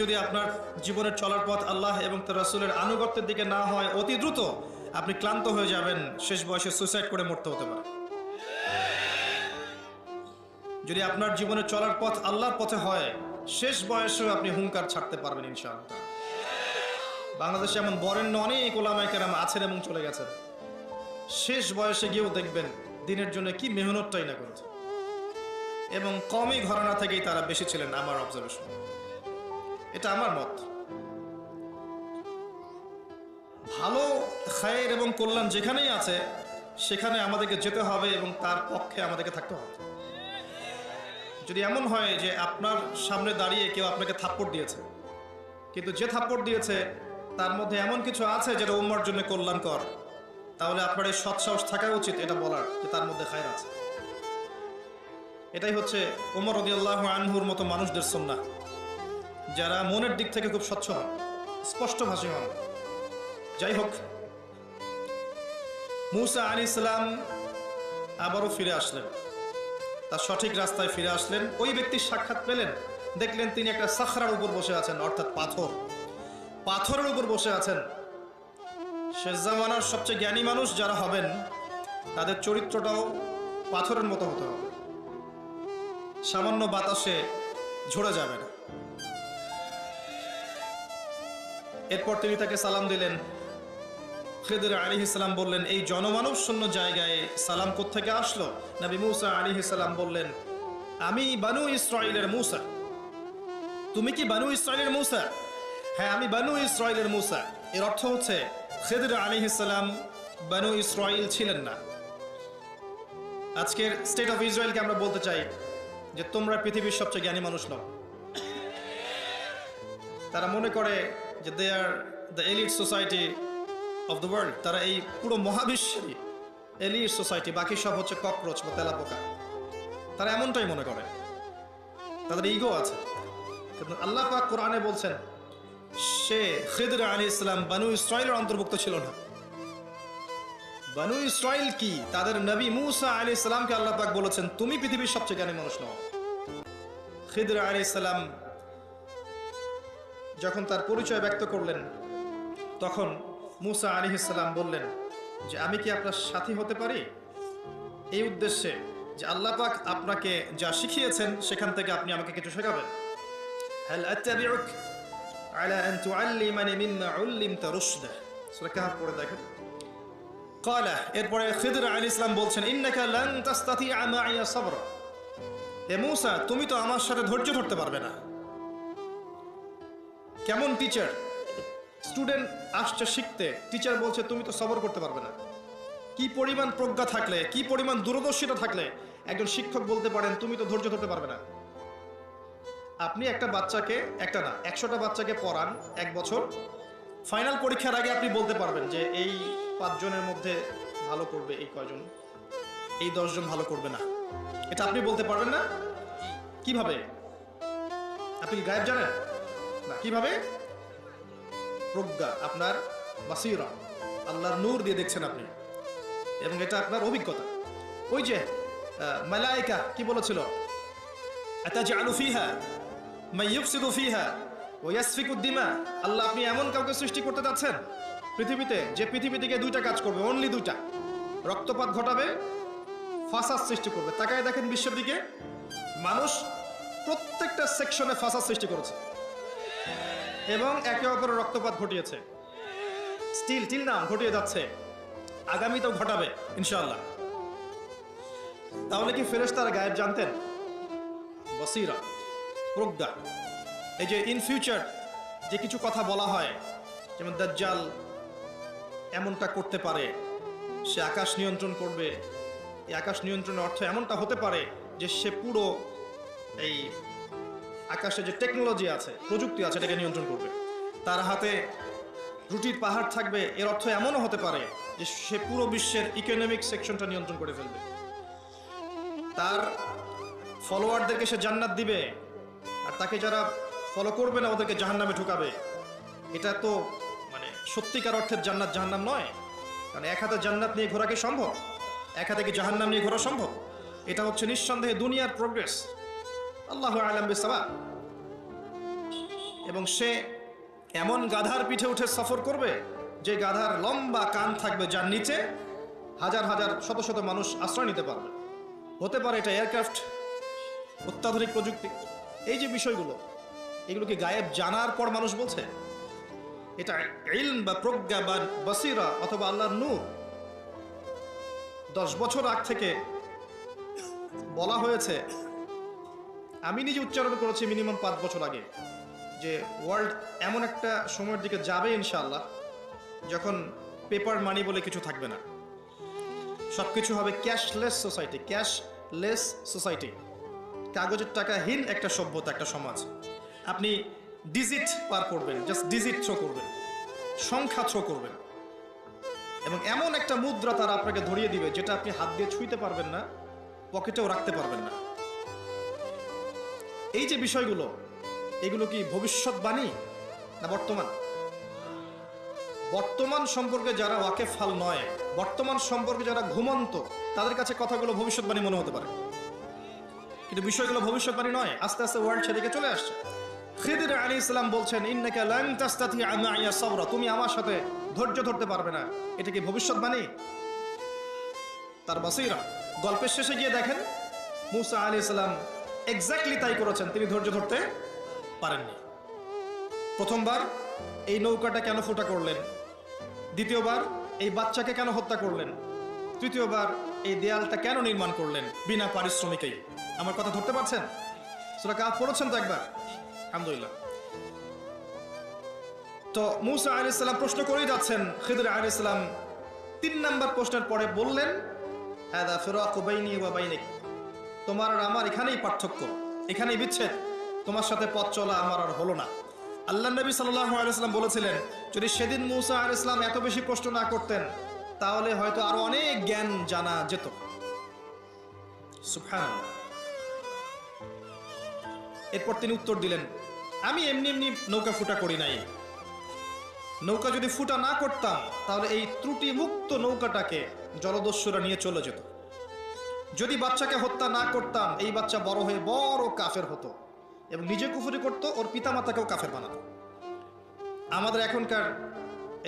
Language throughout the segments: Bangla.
যদি আপনার জীবনের চলার পথ আল্লাহ এবং তার রাসূলের আনুগত্যের দিকে না হয়, অতি দ্রুত আপনি ক্লান্ত হয়ে যাবেন। শেষ বয়সে সুসাইড করে মরতে হতে পারে। যদি আপনার জীবনের চলার পথ আল্লাহর পথে হয়, শেষ বয়সেও আপনি হুঙ্কার ছাড়তে পারবেন ইনশাআল্লাহ। বাংলাদেশে এমন বরেণ্য অনেক ওলামায় কেরাম আছেন এবং চলে গেছেন। শেষ বয়সে গিয়েও দেখবেন দিনের জন্য কি মেহনতটাই না করেছে। এবং কমই ঘরানা থেকেই তারা বেশি ছিলেন, আমার অবজারভেশন এটা আমার মত। ভালো, খায়ের এবং কল্যাণ যেখানেই আছে, সেখানে আমাদেরকে যেতে হবে এবং তার পক্ষে আমাদেরকে থাকতে হবে। যদি এমন হয় যে আপনার সামনে দাঁড়িয়ে কেউ আপনাকে থাপ্পড় দিয়েছে, কিন্তু যে থাপ্পড় দিয়েছে, তার মধ্যে এমন কিছু আছে যেটা উম্মার জন্য কল্যাণকর, তাহলে আপনার এই সৎসাহস থাকা উচিত এটা বলার যে তার মধ্যে খায়ের আছে। এটাই হচ্ছে উমর রদিয়াল্লাহ আনহুর মতো মানুষদের সন্না যারা মনের দিক থেকে খুব স্বচ্ছ হন, স্পষ্ট ভাষী হন। যাই হোক, মুসা আলী ইসলাম আবারও ফিরে আসলেন। তার সঠিক রাস্তায় ফিরে আসলেন। ওই ব্যক্তির সাক্ষাৎ পেলেন। দেখলেন তিনি একটা সাখরার উপর বসে আছেন, অর্থাৎ পাথর। পাথরের উপর বসে আছেন। শেষ জামানার সবচেয়ে জ্ঞানী মানুষ যারা হবেন, তাদের চরিত্রটাও পাথরের মতো হতে হবে। সামান্য বাতাসে ঝরে যাবে না। এরপর তিনি তাকে সালাম দিলেন। খেদের আলী ইসলাম বললেন, এই জনমানব শূন্য জায়গায় সালাম থেকে আসলো? নবী মুসা আলী ইসলাম বললেন, আমি বানু ইসরায়েলের মুসা। তুমি কি বানু ইসরায়েলের মুসা? হ্যাঁ আমি বানু ইসরায়েলের মুসা। এর অর্থ হচ্ছে, খেদের আলী ইসলাম বানু ইসরায়েল ছিলেন না। আজকের স্টেট অফ ইসরায়েলকে আমরা বলতে চাই যে, তোমরা পৃথিবীর সবচেয়ে জ্ঞানী মানুষ নও। তারা মনে করে যে they are the elite society of the world তারা এই পুরো মহাবিশ্বেরই এলিট সোসাইটি বাকি সব হচ্ছে ককরোচ বা তেলা পোকা তারা এমনটাই মনে করে। তাদের ইগো আছে। কিন্তু আল্লাহ পাক কোরআনে বলছেন, সে খিদর আলী ইসলাম বানু ইসরায়েলের অন্তর্ভুক্ত ছিল না। বানু ইসরায়েল কি? তাদের নবী মুসা আলী ইসলামকে আল্লাহ পাক বলেছেন, তুমি পৃথিবীর সবচেয়ে জ্ঞানী মানুষ নও। খিদর আলী ইসলাম যখন তার পরিচয় ব্যক্ত করলেন তখন মুসা আলী ইসলাম বললেন যে আমি কি আপনার সাথী হতে পারি এই উদ্দেশ্যে যে আল্লাহ পাক আপনাকে যা শিখিয়েছেন সেখান থেকে আপনি আমাকে কিছু শেখাবেন هل أتبعك على أن تعلمني مما علمت رشدا সূরা কাহফ পড়ে দেখেন قال এরপরে খিদর আলী ইসলাম বলছেন ইন্নাকা লান তাস্তাতিআ মাইয়া সাবরা হে মুসা তুমি তো আমার সাথে ধৈর্য ধরতে পারবে না কেমন টিচার স্টুডেন্ট আসছে শিখতে টিচার বলছে, তুমি তো সবর করতে পারবে না। কি পরিমাণ প্রজ্ঞা থাকলে, কি পরিমাণ দূরদর্শিতা থাকলে, একজন শিক্ষক বলতে পারেন, তুমি তো ধৈর্য ধরতে পারবে না। আপনি একটা বাচ্চাকে, একটা না, একশোটা বাচ্চাকে পড়ান এক বছর। ফাইনাল পরীক্ষার আগে আপনি বলতে পারবেন যে, এই পাঁচজনের মধ্যে ভালো করবে এই কয়জন? এই দশজন ভালো করবে না। এটা আপনি বলতে পারবেন না? কীভাবে? আপনি গায়েব জানেন? কীভাবে? প্রজ্ঞা আপনার বাসিরা আল্লাহর নূর দিয়ে দেখছেন আপনি। এবং এটা আপনার অভিজ্ঞতা। ওই যে আহ, মালাইকা কি বলেছিল? আতাজআলু ফিহা মান ইউফসিদু ফিহা ওয়া আল্লাহ আপনি এমন কাউকে সৃষ্টি করতে যাচ্ছেন? পৃথিবীতে যে পৃথিবী থেকে দুইটা কাজ করবে অনলি দুইটা। রক্তপাত ঘটাবে ফাসাদ সৃষ্টি করবে। তাকায় দেখেন বিশ্বের দিকে মানুষ প্রত্যেকটা সেকশনে ফাসাদ সৃষ্টি করেছে। এবং একে অপরের রক্তপাত ঘটিয়েছে। স্টিল টিল নাম ঘটিয়ে যাচ্ছে। আগামীতেও ঘটাবে ইনশাল্লাহ তাহলে কি ফেরেশতারা গায়েব জানতেন? বসিরা, প্রজ্ঞা। এই যে ইন ফিউচার যে কিছু কথা বলা হয়, যেমন দাজ্জাল এমনটা করতে পারে, সে আকাশ নিয়ন্ত্রণ করবে। এই আকাশ নিয়ন্ত্রণের অর্থ এমনটা হতে পারে যে সে পুরো এই আকাশে যে টেকনোলজি আছে, প্রযুক্তি আছে, এটাকে নিয়ন্ত্রণ করবে। তার হাতে রুটির পাহাড় থাকবে, এর অর্থ এমনও হতে পারে যে সে পুরো বিশ্বের ইকোনমিক সেকশনটা নিয়ন্ত্রণ করে ফেলবে। তার ফলোয়ারদেরকে সে জান্নাত দিবে, আর তাকে যারা ফলো করবে না, ওদেরকে জাহান্নামে ঢুকাবে। এটা তো মানে সত্যিকার অর্থের জান্নাত জাহান্নাম নয়, কারণ এক হাতে জান্নাত নিয়ে ঘোরা কি সম্ভব? এক হাতে কি জাহান্নাম নিয়ে ঘোরা সম্ভব? এটা হচ্ছে নিঃসন্দেহে দুনিয়ার প্রোগ্রেস আল্লাহ আলম বিসাবা এবং সে এমন গাধার পিঠে উঠে সফর করবে, যে গাধার লম্বা কান থাকবে যার নিচে হাজার হাজার, শত শত মানুষ আশ্রয় নিতে পারবে। হতে পারে এটা এয়ারক্রাফট, অত্যাধুনিক প্রযুক্তি। এই যে বিষয়গুলো, এগুলো কি গায়েব জানার পর মানুষ বলছে? এটা ইলম বা প্রজ্ঞা বা বসিরা অথবা আল্লাহর নূর। দশ বছর আগ থেকে বলা হয়েছে আমি নিজে উচ্চারণ করেছি মিনিমাম পাঁচ বছর আগে যে ওয়ার্ল্ড এমন একটা সময়ের দিকে যাবে ইনশাল্লাহ যখন পেপার মানি বলে কিছু থাকবে না। সব কিছু হবে ক্যাশলেস সোসাইটি ক্যাশলেস সোসাইটি কাগজের টাকাহীন একটা সভ্যতা, একটা সমাজ। আপনি ডিজিট পার করবেন জাস্ট ডিজিট থ্রো করবেন, সংখ্যা থ্রো করবেন। এবং এমন একটা মুদ্রা তারা আপনাকে ধরিয়ে দিবে, যেটা আপনি হাত দিয়ে ছুঁইতে পারবেন না পকেটেও রাখতে পারবেন না। এই যে বিষয়গুলো, এগুলো কি ভবিষ্যৎবাণী না বর্তমান? বর্তমান সম্পর্কে যারা ওয়াকেফাল নয়, বর্তমান সম্পর্কে যারা ঘুমন্ত, তাদের কাছে কথাগুলো ভবিষ্যৎবাণী মনে হতে পারে। কিন্তু বিষয়গুলো ভবিষ্যৎবাণী নয়, আস্তে আস্তে ওয়ার্ল্ড সেদিকে চলে আসছে। খিদির আলী ইসলাম বলছেন, ইন্নাকা লান তাস্তাতি আমাইয়া সাবরা, তুমি আমার সাথে ধৈর্য ধরতে পারবে না। এটা কি ভবিষ্যৎবাণী? তার বাসিরা, গল্পের শেষে গিয়ে দেখেন, মুসা আলী ইসলাম এক্স্যাক্টলি তাই করেছেন। তিনি ধৈর্য ধরতে পারেননি। প্রথমবার এই নৌকাটা কেন ফোটা করলেন? দ্বিতীয়বার এই বাচ্চাকে কেন হত্যা করলেন? তৃতীয়বার এই দেয়ালটা কেন নির্মাণ করলেন? বিনা পারিশ্রমিকেই। আমার কথা ধরতে পারছেন? সেটা কাজ পড়েছেন তো একবার? আলহামদুলিল্লাহ। তো মুসা আলি ইসলাম প্রশ্ন করেই যাচ্ছেন। খিদর আলি ইসলাম তিন নাম্বার প্রশ্নের পরে বললেন হ্যাঁ ফিরাক বাইনি ওয়া বাইনিক। তোমার আর আমার এখানেই পার্থক্য, এখানেই বিচ্ছেদ। তোমার সাথে পথ চলা আমার আর হলো না। আল্লাহ নবী সাল্লাম বলেছিলেন, যদি সেদিন মুসা আল ইসলাম এত বেশি প্রশ্ন না করতেন, তাহলে হয়তো আরও অনেক জ্ঞান জানা যেত। এরপর তিনি উত্তর দিলেন, আমি এমনি এমনি নৌকা ফুটা করি নাই। নৌকা যদি ফুটা না করতাম, তাহলে এই ত্রুটিমুক্ত নৌকাটাকে জলদস্যুরা নিয়ে চলে যেত। যদি বাচ্চাকে হত্যা না করতাম, এই বাচ্চা বড় হয়ে বড় কাফের হতো এবং নিজে কুফুরি করতো, ওর পিতামাতাকেও কাফের বানাতো। আমাদের এখনকার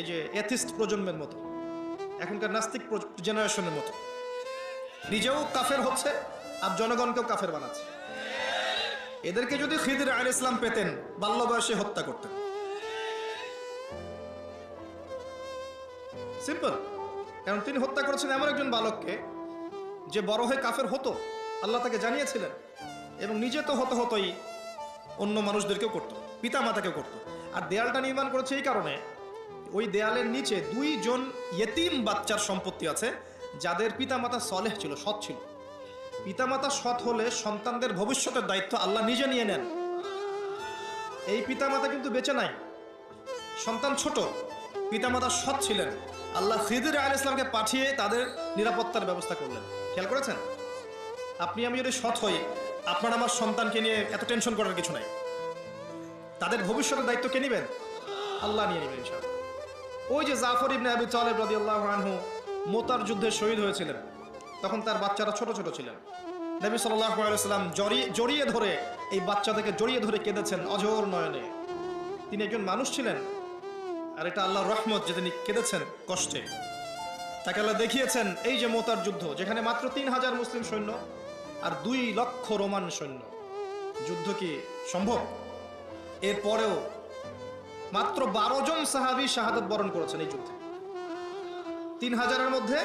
এই যে এথিস্ট প্রজন্মের মতো, এখনকার নাস্তিক জেনারেশনের মতো, নিজেও কাফের হচ্ছে আর জনগণকেও কাফের বানাচ্ছে। এদেরকে যদি খিদির আল ইসলাম পেতেন, বাল্য বয়সে হত্যা করতেন। সিম্পল। কারণ তিনি হত্যা করেছেন এমন একজন বালককে যে বড় হয়ে কাফের হতো, আল্লাহ তাকে জানিয়েছিলেন। এবং নিজে তো হতো হতোই অন্য মানুষদেরকেও করতো পিতা মাতাকেও করতো। আর দেয়ালটা নির্মাণ করেছে এই কারণে, ওই দেয়ালের নিচে দুইজন ইয়েতিম বাচ্চার সম্পত্তি আছে, যাদের পিতামাতা সলেহ ছিল, সৎ ছিল। পিতামাতা সৎ হলে সন্তানদের ভবিষ্যতের দায়িত্ব আল্লাহ নিজে নিয়ে নেন। এই পিতামাতা কিন্তু বেঁচে নাই। সন্তান ছোট, পিতামাতা সৎ ছিলেন। আল্লাহ খিদির আল ইসলামকে পাঠিয়ে তাদের নিরাপত্তার ব্যবস্থা করলেন। খেয়াল করেছেন? আপনি, আমি যদি সৎ হই, আপনার আমার সন্তানকে নিয়ে এত টেনশন করার কিছু নাই। তাদের ভবিষ্যতের দায়িত্ব কে নেবেন? আল্লাহ নিয়ে নেবেন ওই যে জাফর ইবনে আবি তালেব রাদিয়াল্লাহু আনহু মোতার যুদ্ধে শহীদ হয়েছিলেন। তখন তার বাচ্চারা ছোট ছোট ছিলেন। নবী সাল্লাম জড়িয়ে জড়িয়ে ধরে এই বাচ্চাদেরকে জড়িয়ে ধরে কেঁদেছেন অজর নয়নে। তিনি একজন মানুষ ছিলেন, আর এটা আল্লাহর রহমত যে তিনি কেঁদেছেন কষ্টে। তাকে আল্লাহ দেখিয়েছেন এই যে মোতার যুদ্ধ, যেখানে মাত্র তিন হাজার মুসলিম সৈন্য আর দুই লক্ষ রোমান সৈন্য। যুদ্ধ কি সম্ভব? এরপরেও মাত্র বারো জন সাহাবি শাহাদত বরণ করেছেন এই যুদ্ধে। তিন হাজারের মধ্যে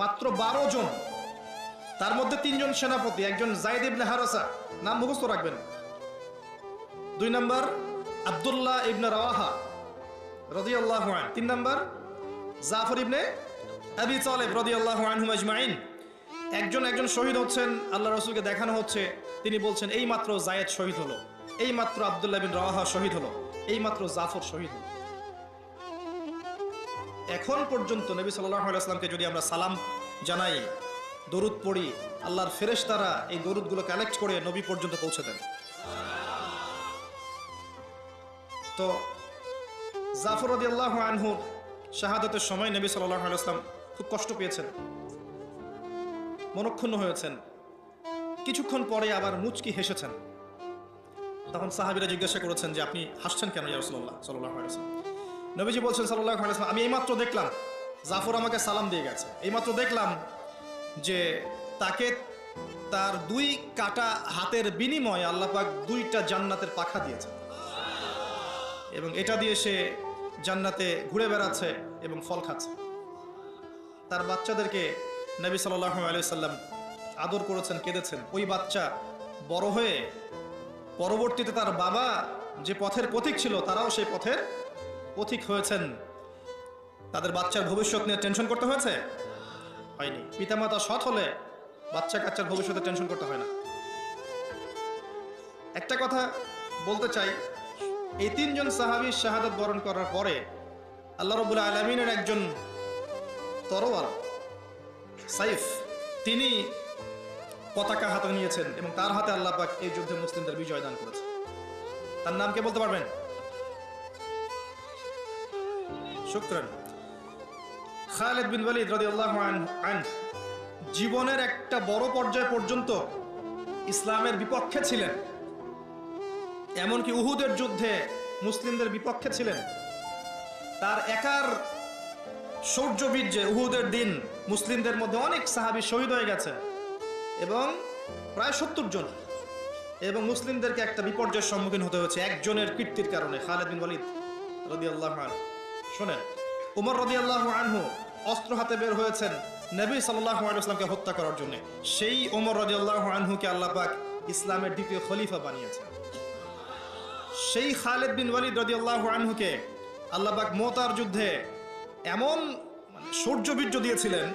মাত্র বারো জন। তার মধ্যে তিনজন সেনাপতি, একজন জাইদ ইবনে হারাসা। নাম মুখস্থ রাখবেন। দুই নম্বর আব্দুল্লাহ ইবনে রাওয়াহা, রাদিয়াল্লাহু আন তিন নম্বর জাফর ইবনে আবি তালেব রাদিয়াল্লাহু আনহুম আজমাইন। একজন একজন শহীদ হচ্ছেন আল্লাহ রসুলকে দেখানো হচ্ছে। তিনি বলছেন, এই মাত্র জায়েদ শহীদ হলো, এই মাত্র আবদুল্লাহ বিন রাওয়াহা শহীদ হলো, এই মাত্র জাফর শহীদ হলো। এখন পর্যন্ত নবী সাল্লাহ আলাইসলামকে যদি আমরা সালাম জানাই, দরুদ পড়ি, আল্লাহর ফেরেশতারা এই দরুদগুলো কালেক্ট করে নবী পর্যন্ত পৌঁছে দেন। তো জাফর রদি আল্লাহ আনহুর শাহাদতের সময় নবী সাল্লাহ আলাইসলাম খুব কষ্ট পেয়েছেন। মনক্ষুণ্ণ হয়েছেন। কিছুক্ষণ পরে আবার মুচকি হেসেছেন। তখন সাহাবিরা জিজ্ঞাসা করেছেন যে, আপনি হাসছেন কেন ইয়ারসল্লাহ সাল্লাহ নবীজি বলছেন সাল্লাহ আলাইসলাম আমি এইমাত্র দেখলাম, জাফর আমাকে সালাম দিয়ে গেছে। এইমাত্র দেখলাম যে তাকে তার দুই কাটা হাতের বিনিময়ে আল্লাপাক দুইটা জান্নাতের পাখা দিয়েছে এবং এটা দিয়ে সে জান্নাতে ঘুরে বেড়াচ্ছে এবং ফল খাচ্ছে। তার বাচ্চাদেরকে নবী সাল্লাহ আলাইসাল্লাম আদর করেছেন, কেঁদেছেন। ওই বাচ্চা বড় হয়ে পরবর্তীতে তার বাবা যে পথের পথিক ছিল, তারাও সেই পথের পথিক হয়েছেন। তাদের বাচ্চার ভবিষ্যৎ নিয়ে টেনশন করতে হয়েছে? হয়নি। পিতামাতা সৎ হলে বাচ্চা কাচ্চার ভবিষ্যতে টেনশন করতে হয় না। একটা কথা বলতে চাই, এই তিনজন সাহাবি শাহাদত বরণ করার পরে আল্লাহ রবুল্লা আলমিনের একজন তরোয়াল, সাইফ, তিনি পতাকা হাতে নিয়েছেন এবং তার হাতে আল্লাহ পাক এই যুদ্ধে মুসলিমদের বিজয় দান করেছে তার নাম কে বলতে পারবেন? শুক্রান। খালেদ বিন ওয়ালিদ রাদিয়াল্লাহু আন, জীবনের একটা বড় পর্যায় পর্যন্ত ইসলামের বিপক্ষে ছিলেন। এমনকি উহুদের যুদ্ধে মুসলিমদের বিপক্ষে ছিলেন। তার একার শৌর্য বীর্যে উহুদের দিন মুসলিমদের মধ্যে অনেক সাহাবি শহীদ হয়ে গেছে এবং প্রায় সত্তর জন। এবং মুসলিমদেরকে একটা বিপর্যয়ের সম্মুখীন হতে হয়েছে একজনের কীর্তির কারণে, খালেদ বিন ওয়ালিদ রদি আল্লাহ শোনেন, উমর রদি আল্লাহ আনহু অস্ত্র হাতে বের হয়েছেন নবী সাল্লাহ হত্যা করার জন্য। সেই ওমর রদি আল্লাহ আনহুকে আল্লাহ পাক ইসলামের দ্বিতীয় খলিফা বানিয়েছেন। সেই খালেদ বিন ওয়ালিদ রদি আল্লাহ আনহুকে আল্লাহবাক মোতার যুদ্ধে এমন সূর্য বীর্য দিয়েছিলেন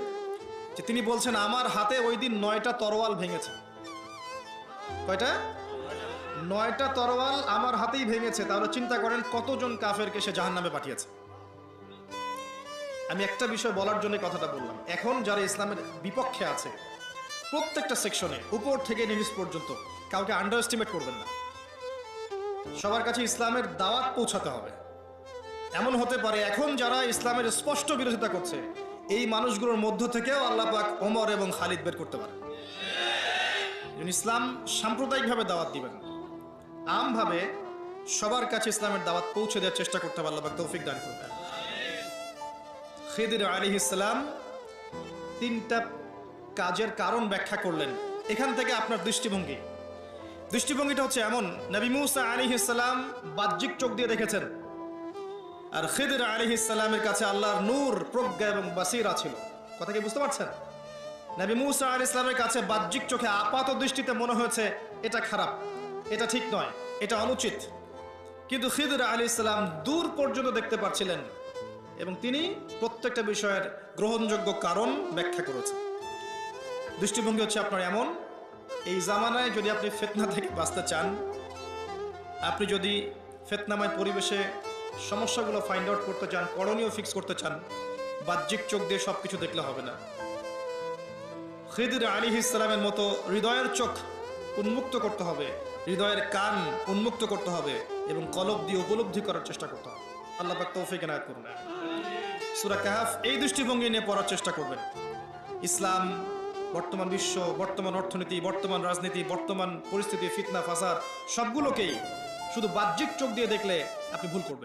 যে তিনি বলছেন, আমার হাতে ওই দিন নয়টা তরোয়াল ভেঙেছে। কয়টা? নয়টা তরোয়াল আমার হাতেই ভেঙেছে। তাহলে চিন্তা করেন কতজন কাফেরকে সে জাহান নামে পাঠিয়েছে। আমি একটা বিষয় বলার জন্য কথাটা বললাম। এখন যারা ইসলামের বিপক্ষে আছে, প্রত্যেকটা সেকশনে, উপর থেকে নিউজ পর্যন্ত, কাউকে আন্ডার এস্টিমেট করবেন না। সবার কাছে ইসলামের দাওয়াত পৌঁছাতে হবে। এমন হতে পারে এখন যারা ইসলামের স্পষ্ট বিরোধিতা করছে। এই মানুষগুলোর মধ্য থেকেও আল্লাহ পাক ওমর এবং খালিদ বের করতে পারে ইসলাম সাম্প্রদায়িকভাবে দাওয়াত দিবেন। আমভাবে সবার কাছে ইসলামের দাওয়াত পৌঁছে দেওয়ার চেষ্টা করতে হবে, আল্লাহ তৌফিক দান করবেন খিদির আলী ইসলাম তিনটা কাজের কারণ ব্যাখ্যা করলেন। এখান থেকে আপনার দৃষ্টিভঙ্গি। দৃষ্টিভঙ্গিটা হচ্ছে এমন, নবী মুসা আলী ইসলাম বাহ্যিক চোখ দিয়ে দেখেছেন। আর খিদির আলী ইসলামের কাছে আল্লাহর নূর, প্রজ্ঞা এবং বাসিরা ছিল। কথা কি বুঝতে পারছেন? নবী মুসা আলী ইসলামের কাছে বাহ্যিক চোখে আপাত দৃষ্টিতে মনে হয়েছে, এটা খারাপ, এটা ঠিক নয়, এটা অনুচিত। কিন্তু খিদির আলী ইসলাম দূর পর্যন্ত দেখতে পাচ্ছিলেন এবং তিনি প্রত্যেকটা বিষয়ের গ্রহণযোগ্য কারণ ব্যাখ্যা করেছেন। দৃষ্টিভঙ্গি হচ্ছে আপনার এমন, এই জামানায় যদি আপনি ফেতনা থেকে বাঁচতে চান, আপনি যদি ফেতনাময় পরিবেশে সমস্যাগুলো ফাইন্ড আউট করতে চান, করণীয় ফিক্স করতে চান, বাহ্যিক চোখ দিয়ে সব কিছু দেখলে হবে না। খিদির আলী ইসলামের মতো হৃদয়ের চোখ উন্মুক্ত করতে হবে, হৃদয়ের কান উন্মুক্ত করতে হবে এবং কলব দিয়ে উপলব্ধি করার চেষ্টা করতে হবে। আল্লাহ পাক তৌফিক এনায়ত করুন। সুরা কাহাফ এই দৃষ্টিভঙ্গি নিয়ে পড়ার চেষ্টা করবেন। ইসলাম, বর্তমান বিশ্ব, বর্তমান অর্থনীতি, বর্তমান রাজনীতি, বর্তমান পরিস্থিতি, ফিতনা, ফাসাদ, সবগুলোকেই শুধু বাহ্যিক চোখ দিয়ে দেখলে আপনি ভুল করবেন।